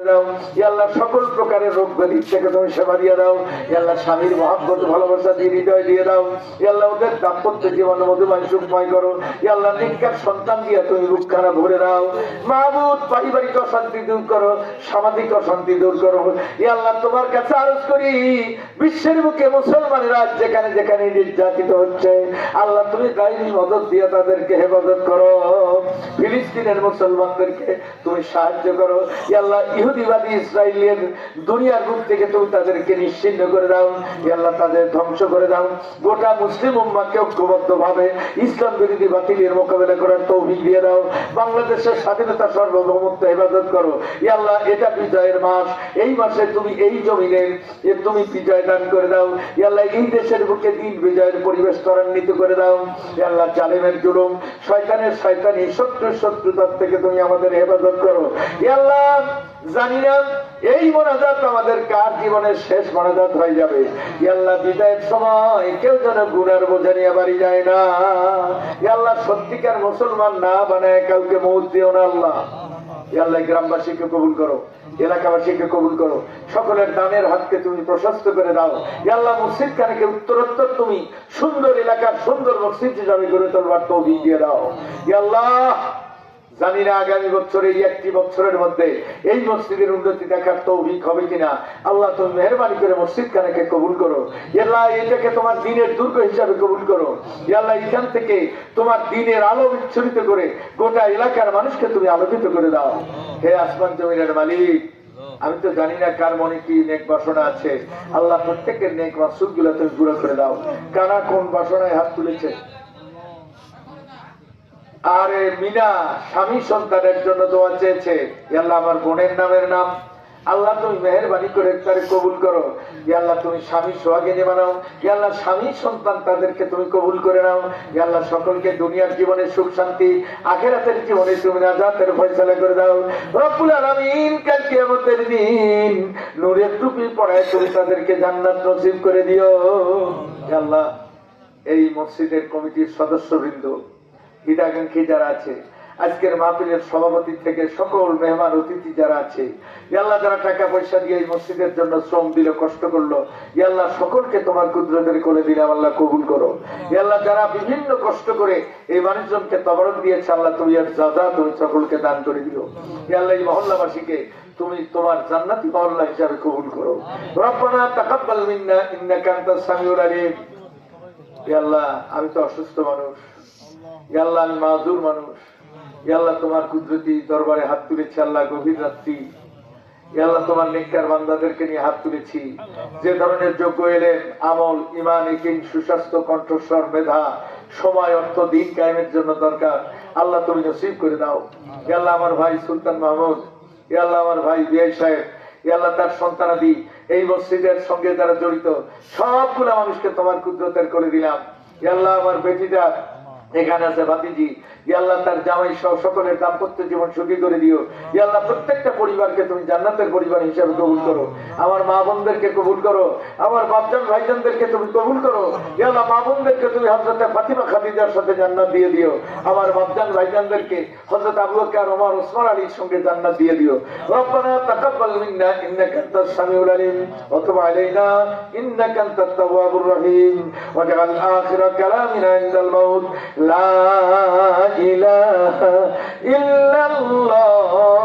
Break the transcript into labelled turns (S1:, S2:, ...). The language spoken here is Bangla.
S1: সকল প্রকারের রোগ ব্যাধি থেকে তুমি সেবা দিয়ে দাও। আল্লাহ, স্বামীর মহাব্বত, ভালোবাসা দিয়ে হৃদয় দিয়ে দাও। আল্লাহ, ওদের দাম্পত্য জীবন মধুময় সুখময় করো। আল্লাহ, নিকার সন্তান দিয়ে তুমি রূপখানা ভরে দাও। মাহবুদ পারিবারিক অশান্তি দূর করো, সামাজিক অশান্তি দূর করো। আল্লাহ, তোমার কাছে আরজ করি, বিশ্বের বুকে মুসলমানেরা যেখানে যেখানে নির্যাতিত হচ্ছে, আল্লাহ, তুমি গাইনি মদত দিয়ে তাদেরকে হেফাজত করো। ফিলিস্তিনের মুসলমানদেরকে তুমি সাহায্য করো। ই আল্লাহ ইহুদিবাদী ইসরায়েলের দুনিয়ার রূপ থেকে তুমি তাদেরকে নিশ্চিন্ন করে দাও। আল্লাহ, তাদের ধ্বংস করে দাও। গোটা মুসলিম উম্মাকে ঐক্যবদ্ধ ভাবে ইসলাম বিরোধী বাতিলের মোকাবেলা করার তৌফিক দিয়ে দাও। বাংলাদেশের স্বাধীনতা, সার্বভৌমত্ব হেফাজত করো। ই আল্লাহ, এটা বিজয়ের মাস। এই মাসে তুমি এই জমিনের এ তুমি বিজয় দান করে দাও। ই আল্লাহ, এই দেশের বুকে দিন বিজয়ের পরিবেশ ত্বরান্বিত করে দাও। ই আল্লাহ, জালেমের জুলুম, শয়তানের শয়তানি, শত্রুর শত্রুতার থেকে তুমি আমাদের হেফাজত করো। ই আল্লাহ জানি এই মনাজাত আমাদের কার জীবনের শেষ হয়ে যাবে? ই আল্লাহ, বিদায়ের সময় কেউ যেন গুনার বোঝা নিয়ে বাড়ি যায় না। ই আল্লাহ, সত্যিকার মুসলমান না বানায় কাউকে মৌত দিও না আল্লাহ। ই আল্লাহ, গ্রামবাসীকে কবুল করো, এলাকাবাসীকে কবুল করো। সকলের দানের হাতকে তুমি প্রশস্ত করে দাও। ই আল্লাহ, মসজিদ খানকে উত্তরোত্তর তুমি সুন্দর এলাকার সুন্দর মসজিদ হিসাবে গড়ে তোলবার তৌফিক দিয়ে দাও। ই আল্লাহ জানি না আগামী বছর, এই একটি বছরের মধ্যে এই মসজিদের উন্নতি দেখার তৌফিক হবে কিনা। আল্লাহ তুমি মেহরবানি করে মসজিদ খানাকে কবুল করো। আল্লাহ এটাকে তোমার দিনের দুর্গ হিসাবে কবুল করো। আল্লাহ এখান থেকে তোমার দিনের আলো বিচ্ছুরিত করে গোটা এলাকার মানুষকে তুমি আলোকিত করে দাও। হে আসমান জমিনের মালিক, আমি তো জানি না কার মনে কি নেক বাসনা আছে। আল্লাহ প্রত্যেকের নেক মাসুদগুলো তুমি পুরো করে দাও। কারা কোন বাসনায় হাত তুলেছে? আরে মিনা, স্বামী সন্তানের জন্য দোয়া চেয়েছে। আল্লাহ আমার বোনের নামের নাম। আল্লাহ তুমি মেহরবানি করে তারে কবুল করো। ই আল্লাহ তুমি স্বামী সোহাগিনী বানাও। ই আল্লাহ স্বামী সন্তান তাদেরকে তুমি কবুল করে নাও। ই আল্লাহ সকলকে দুনিয়ার জীবনে সুখ, শান্তি, আখেরাতের জীবনে তুমি নাজাতের ফয়সালা করে দাও। রব্বুল আলামিন কাল কিয়ামতের দিন নূরের টুপি পড়ায় তুমি তাদেরকে জান্নাত নসিব করে দিও। ই আল্লাহ, এই মসজিদের কমিটির সদস্যবৃন্দ হিতাকাঙ্ক্ষী যারা আছে? আজকের মাহফিলের সভাপতি থেকে সকল মেহমান অতিথি যারা আছে ইয়াল্লাহ যারা টাকা পয়সা দিয়ে এই মসজিদের জন্য শ্রম দিল, কষ্ট করল ইয়াল্লাহ সকলকে তোমার কুদরতের করে দিলাম, আল্লাহ কবুল করো। ইয়াল্লাহ যারা বিভিন্ন কষ্ট করে এই মানুষজনকে তবরক দিয়েছে, আল্লাহ তুমি আর যা তুমি সকলকে দান করে দিও। ইয়াল্লাহ এই মহল্লাবাসীকে তুমি তোমার জান্নাতি মহল্লা হিসাবে কবুল করো। রব্বানা তাকাব্বাল মিন্না, ইন্নাকা আনতাস সামিউল আলিম। আল্লাহ, আমি তো অসুস্থ মানুষ। হে আল্লাহ আমি মাজুর মানুষ। হে আল্লাহ তোমার কুদরতি দরবারে হাত তুলেছি আল্লাহ, গভীর রাত্রি। হে আল্লাহ তোমার নেককার বান্দাদেরকে নিয়ে হাত তুলেছি। যে ধরনের যোগ্য এলেন, আমল ইমান একিন সুস্বাস্থ্য, কণ্ঠস্বর, মেধা, সময়, অর্থ, দিন কায়েমের জন্য দরকার। আল্লাহ, তুমি নসিব করে দাও। হে আল্লাহ আমার ভাই সুলতান মাহমুদ। হে আল্লাহ আমার ভাই বিআই সাহেব। হে আল্লাহ তার সন্তানাদি এই মসজিদের সঙ্গে যারা জড়িত, সবগুলো মানুষকে তোমার কুদরতের করে দিলাম। হে আল্লাহ আমার বেটিটা এখানে আছে ভাতিজি হে আল্লাহ তার জামাই সহ সকলের দাম্পত্য জীবন সুখী করে দিও। হে আল্লাহ প্রত্যেকটা পরিবারকে তুমি জান্নাতের পরিবার হিসাবে কবুল করো। আমার মা বোনদেরকে কবুল করো। আমার বাপজান ভাইজানদেরকে তুমি কবুল করো। হে আল্লাহ মা বোনদেরকে তুমি হজরতে ফাতিমা খাদিজার সাথে জান্নাত দিয়ে দিও। আমার বাপজান ভাইজানদেরকে হজরত আবু বকর, ওমর, ওসমান আলীর সঙ্গে জান্নাত দিয়ে দিও। রব্বানা তাকাব্বাল মিন্না, ইন্নাকা আনতাস সামিউল আলিম, ওয়া তুব আলাইনা, ইন্নাকা আনতাত তাওয়াবুর রহিম। ওয়াজআল আখিরা কালামিনা ইনদাল মাউত। লা ইলাহা ইল্লাল্লাহ।